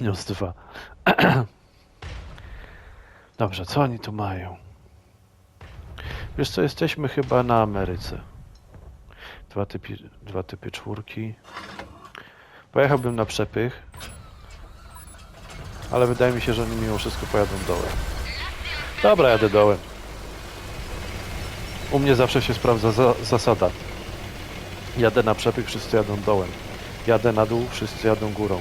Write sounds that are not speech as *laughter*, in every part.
Minus dwa. *clears throat* Dobrze, co oni tu mają? Wiesz co, jesteśmy chyba na Ameryce. Dwa typy, dwa typy czwórki. Pojechałbym na przepych. Ale wydaje mi się, że oni mimo wszystko pojadą dołem. Dobra, jadę dołem. U mnie zawsze się sprawdza za, zasada. Jadę na przepych, wszyscy jadą dołem. Jadę na dół, wszyscy jadą górą.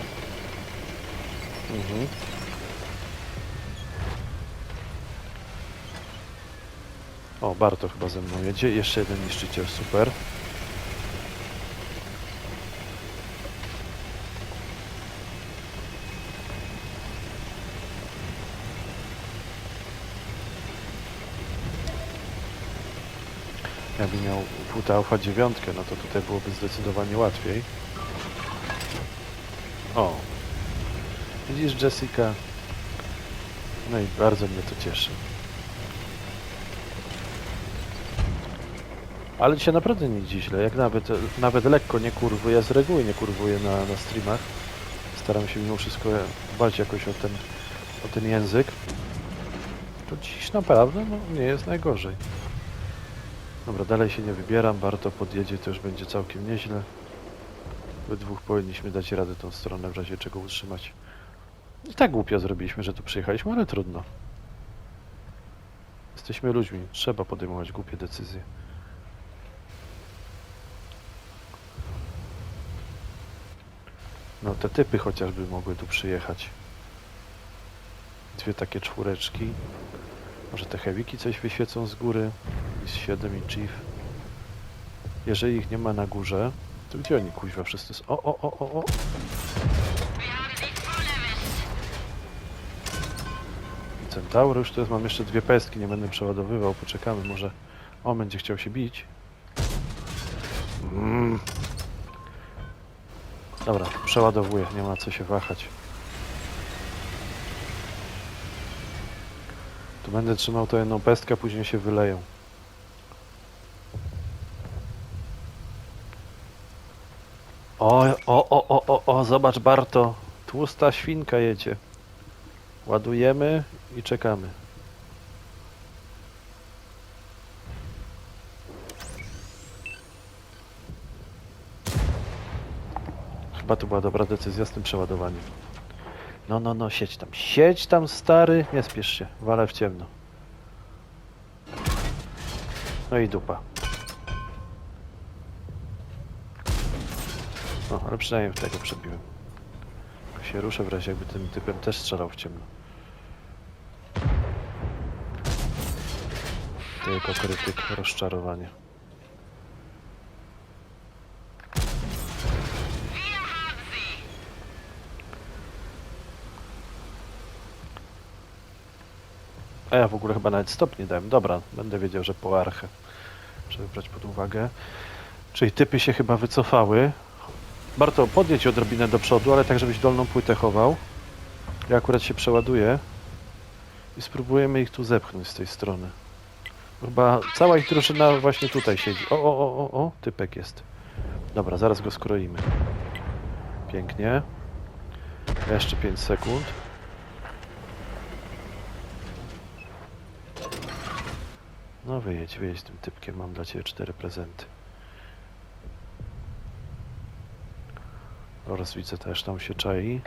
O, Barto chyba ze mną jedzie. Jeszcze jeden niszczyciel, super. Jakby miał Puta Alfa 9, no to tutaj byłoby zdecydowanie łatwiej. O, widzisz Jessica? No i bardzo mnie to cieszy. Ale dzisiaj naprawdę nie idzie źle, jak nawet, nawet lekko nie kurwuję, ja z reguły nie kurwuję na, na streamach. Staram się mimo wszystko dbać jakoś o ten, o ten język. To dziś naprawdę no, nie jest najgorzej. Dobra, dalej się nie wybieram, Barto podjedzie, to już będzie całkiem nieźle. We dwóch powinniśmy dać radę tą stronę, w razie czego utrzymać. I tak głupio zrobiliśmy, że tu przyjechaliśmy, ale trudno. Jesteśmy ludźmi, trzeba podejmować głupie decyzje. No te typy chociażby mogły tu przyjechać. Dwie takie czwóreczki. Może te heaviki coś wyświecą z góry. I z 7 i Chief. Jeżeli ich nie ma na górze, to gdzie oni kuźwa wszyscy są? O, o, o, o, o! Centaurus, to jest, mam jeszcze dwie pestki, nie będę przeładowywał, poczekamy, może on będzie chciał się bić. Mm. Dobra, przeładowuję, nie ma co się wahać. Tu będę trzymał to jedną pestkę, później się wyleją. O, o, o, o, o, o, zobacz Barto, tłusta świnka jedzie. Ładujemy i czekamy. Chyba to była dobra decyzja z tym przeładowaniem. No, no, no, siedź tam. Siedź tam, stary. Nie spiesz się. Walę w ciemno. No i dupa. No, ale przynajmniej w tego przebiłem. Jak się ruszę w razie jakby tym typem też strzelał w ciemno. Tylko krytyk, rozczarowanie. A ja w ogóle chyba nawet stop nie dałem. Dobra, będę wiedział, że po archę. Żeby brać pod uwagę. Czyli typy się chyba wycofały. Barto, podjedź odrobinę do przodu, ale tak, żebyś dolną płytę chował. Ja akurat się przeładuję. I spróbujemy ich tu zepchnąć z tej strony. Chyba cała ich drużyna właśnie tutaj siedzi. O, o, o, o, o, typek jest. Dobra, zaraz go skroimy. Pięknie. Jeszcze 5 sekund. No wyjedź, wyjedź tym typkiem, mam dla Ciebie cztery prezenty. Oraz widzę też tam się czai.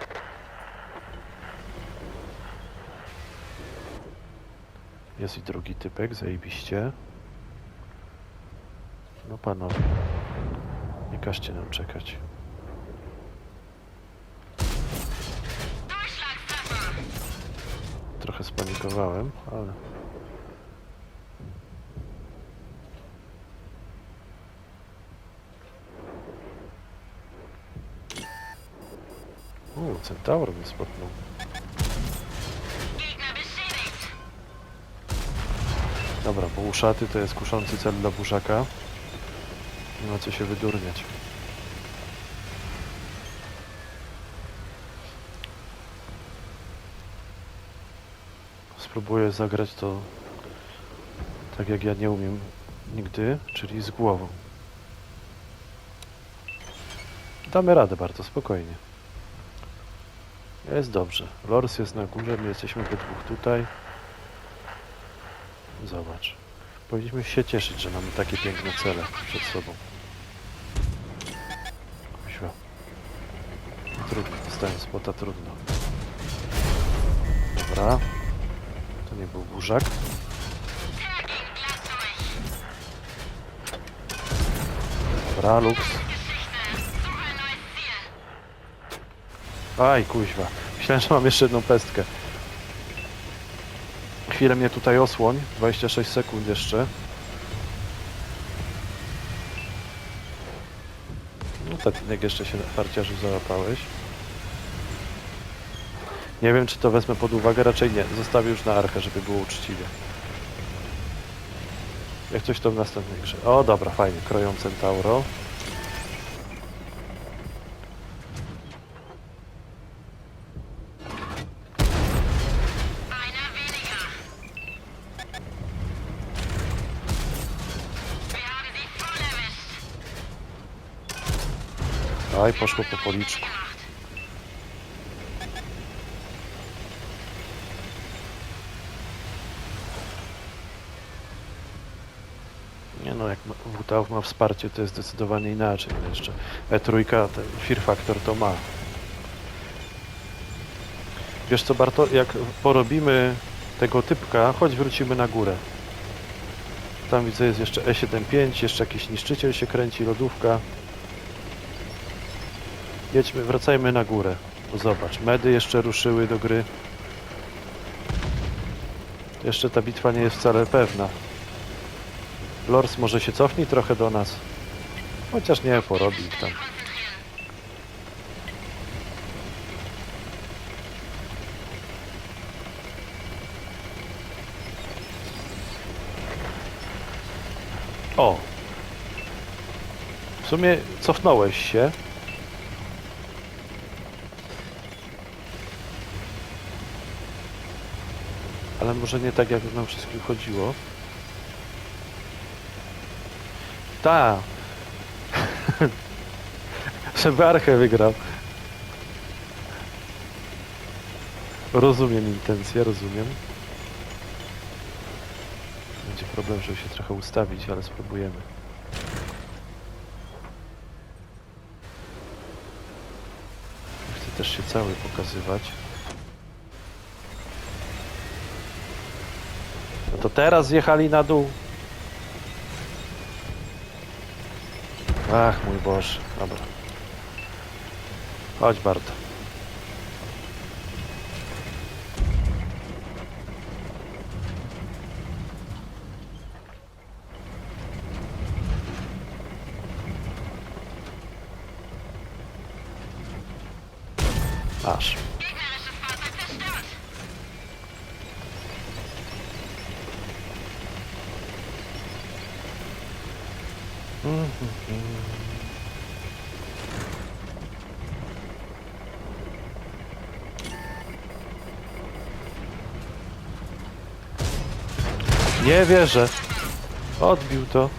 Jest i drugi typek, zajebiście. No panowie, nie każcie nam czekać. Trochę spanikowałem, ale... Uuu, centaur mnie spotnął. Dobra, bo uszaty to jest kuszący cel dla burzaka. Nie ma co się wydurniać. Spróbuję zagrać to tak jak ja nie umiem nigdy, czyli z głową. Damy radę bardzo, spokojnie. Jest dobrze. Lors jest na górze, my jesteśmy we dwóch tutaj. Zobacz. Powinniśmy się cieszyć, że mamy takie piękne cele przed sobą. Kuźwa. Trudno, dostałem spota, trudno. Dobra. To nie był burzak. Dobra, luks. Aj, kuźwa. Myślałem, że mam jeszcze jedną pestkę. Chwilę mnie tutaj osłoń. 26 sekund jeszcze. No Tatinek jeszcze się farciarzu załapałeś. Nie wiem, czy to wezmę pod uwagę, raczej nie. Zostawię już na arkę, żeby było uczciwie. Jak coś to w następnej grze. O, dobra, fajnie. Kroją Centauro. Aj, poszło po policzku. Nie no, jak WTF ma wsparcie, to jest zdecydowanie inaczej. No jeszcze E3, ten Fear Factor to ma. Wiesz co, Barto, jak porobimy tego typka, chodź wrócimy na górę. Tam widzę jest jeszcze E75, jeszcze jakiś niszczyciel się kręci, lodówka. Jedźmy, wracajmy na górę. Zobacz, medy jeszcze ruszyły do gry. Jeszcze ta bitwa nie jest wcale pewna. Lors może się cofnij trochę do nas. Chociaż nie, porobi ich tam. O! W sumie cofnąłeś się. Ale może nie tak, jak nam wszystkim chodziło. Ta. *laughs* Żeby Archę wygrał. Rozumiem intencję, rozumiem. Będzie problem, żeby się trochę ustawić, ale spróbujemy. Chcę też się cały pokazywać. No to teraz zjechali na dół. Ach, mój Boże. Dobra. Chodź, Barto. Aż. Nie wierzę. Odbił to.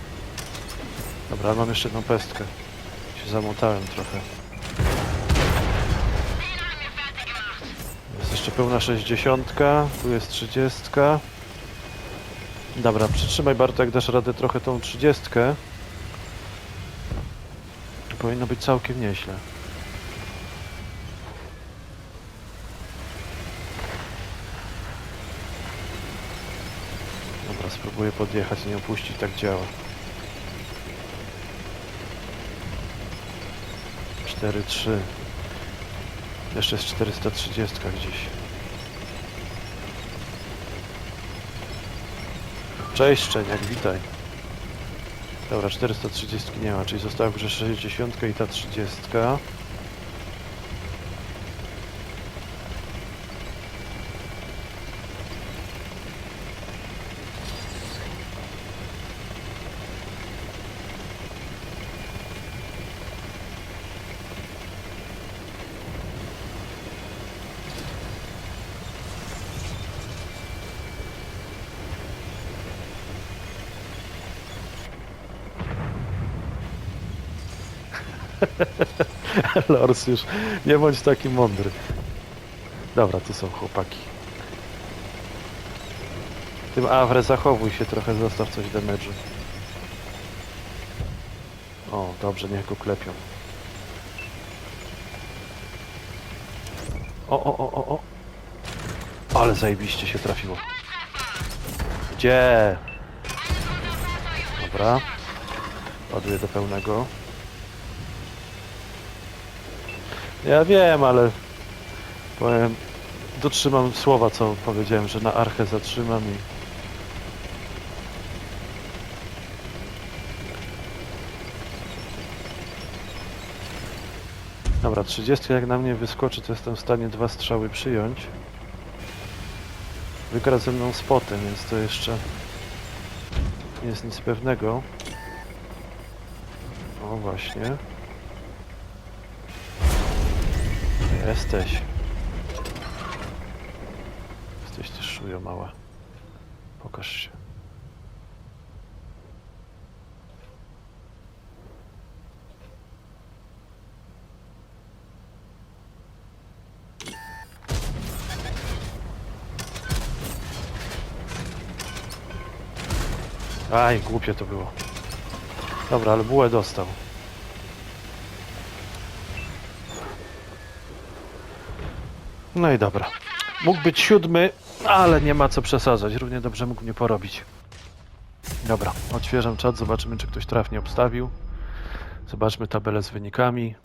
Dobra, mam jeszcze jedną pestkę. Się zamotałem trochę. Jest jeszcze pełna 60, tu jest 30. Dobra, przytrzymaj Bartek, dasz radę trochę tą 30. Powinno być całkiem nieźle. Dobra, spróbuję podjechać, nie opuścić, tak działa. 4-3. Jeszcze jest 430 gdzieś. Cześć Szczeniak, witaj. Dobra, 430 nie ma, czyli została już 60 i ta 30. *laughs* Lors już, nie bądź taki mądry. Dobra, tu są chłopaki. Tym Awre zachowuj się trochę, zostaw coś damage'u. O, dobrze, niech go klepią. O, o, o, o, o. Ale zajebiście się trafiło. Gdzie? Dobra. Ładuję do pełnego. Ja wiem, ale powiem, dotrzymam słowa, co powiedziałem, że na archę zatrzymam i Dobra, 30 jak na mnie wyskoczy, to jestem w stanie dwa strzały przyjąć. Wygra ze mną spotem, więc to jeszcze nie jest nic pewnego. O właśnie. Jesteś. Jesteś ty szujo mała. Pokaż się. Aj, głupie to było. Dobra, ale bułę dostał. No i dobra. Mógł być siódmy, ale nie ma co przesadzać. Równie dobrze mógł mnie porobić. Dobra, odświeżam czat, zobaczymy czy ktoś trafnie obstawił. Zobaczmy tabelę z wynikami.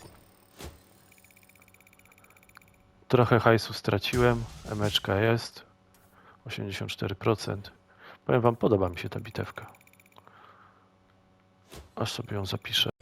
Trochę hajsu straciłem. Emeczka jest. 84%. Powiem wam, podoba mi się ta bitewka. Aż sobie ją zapiszę.